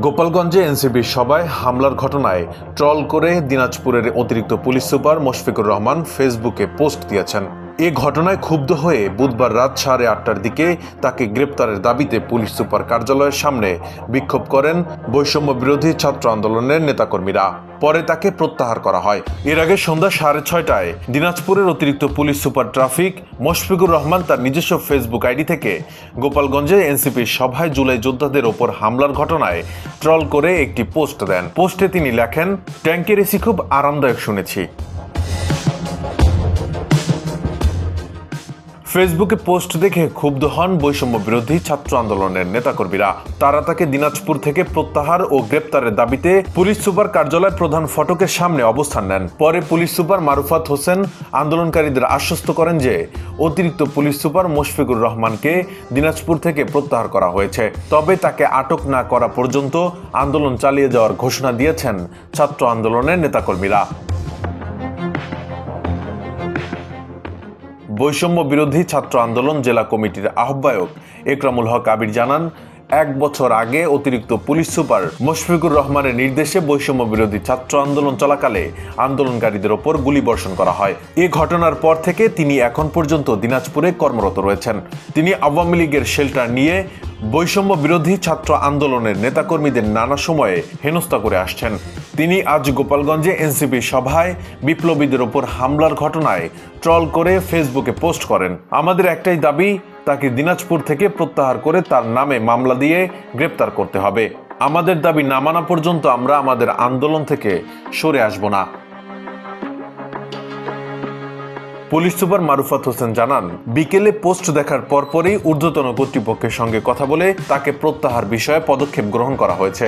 গোপালগঞ্জে এনসিবির সভায় হামলার ঘটনায় ট্রল করে দিনাজপুরের অতিরিক্ত পুলিশ সুপার মোশফিকুর রহমান ফেসবুকে পোস্ট দিয়েছেন। এ ঘটনায় ক্ষুব্ধ হয়ে বুধবার রাত সাড়ে আটটার দিকে তাকে গ্রেপ্তারের দাবিতে পুলিশ সুপার কার্যালয়ের সামনে বিক্ষোভ করেন বৈষম্য বিরোধী ছাত্র আন্দোলনের নেতাকর্মীরা। পরে তাকে প্রত্যাহার করা হয়। এর আগে সন্ধ্যা সাড়ে ছয়টায় দিনাজপুরের অতিরিক্ত police super traffic Moshfiqur Rahman তার নিজস্ব ফেসবুক আইডি থেকে গোপালগঞ্জে এনসিপির সভায় জুলাই যোদ্ধাদের ওপর হামলার ঘটনায় ট্রল করে একটি পোস্ট দেন। পোস্টে তিনি লেখেন ট্যাঙ্কের এসি খুব আরামদায়ক শুনেছি। ফেসবুকে পোস্ট দেখে ক্ষুব্ধ হন বৈষম্য বিরোধী ছাত্র আন্দোলনের নেতাকর্মীরা। তারা তাকে দিনাজপুর থেকে প্রত্যাহার ও গ্রেপ্তারের দাবিতে পুলিশ সুপার কার্যালয় প্রধান ফটকের সামনে অবস্থান নেন। পরে পুলিশ সুপার মারুফাত হোসেন আন্দোলনকারীদের আশ্বস্ত করেন যে, অতিরিক্ত পুলিশ সুপার মুশফিকুর রহমানকে দিনাজপুর থেকে প্রত্যাহার করা হয়েছে। তবে তাকে আটক না করা পর্যন্ত আন্দোলন চালিয়ে যাওয়ার ঘোষণা দিয়েছেন ছাত্র আন্দোলনের নেতাকর্মীরা। বৈষম্য বিরোধী ছাত্র আন্দোলন জেলা কমিটির আহ্বায়ক একরামুল হক আবির জানান, এক বছর আগে অতিরিক্ত পুলিশ সুপার মুশফিকুর রহমানের নির্দেশে বৈষম্য বিরোধী ছাত্র আন্দোলন চলাকালে আন্দোলনকারীদের ওপর গুলি বর্ষণ করা হয়। এ ঘটনার পর থেকে তিনি এখন পর্যন্ত দিনাজপুরে কর্মরত রয়েছেন। তিনি আওয়ামী লীগের শেল্টার নিয়ে বৈষম্য বিরোধী ছাত্র আন্দোলনের নেতাকর্মীদের নানা সময়ে হেনস্থা করে আসছেন। তিনি আজ গোপালগঞ্জে এনসিপি সভায় বিপ্লবীদের ওপর হামলার ঘটনায় ট্রল করে ফেসবুকে পোস্ট করেন। আমাদের একটাই দাবি, তাকে দিনাজপুর থেকে প্রত্যাহার করে তার নামে মামলা দিয়ে গ্রেপ্তার করতে হবে। আমাদের দাবি না মানা পর্যন্ত আমরা আমাদের আন্দোলন থেকে সরে আসব না। পুলিশ সুপার মারুফাত হোসেন জানান, বিকেলে পোস্ট দেখার পরপরই ঊর্ধ্বতন কর্তৃপক্ষের সঙ্গে কথা বলে তাকে প্রত্যাহার বিষয়ে পদক্ষেপ গ্রহণ করা হয়েছে।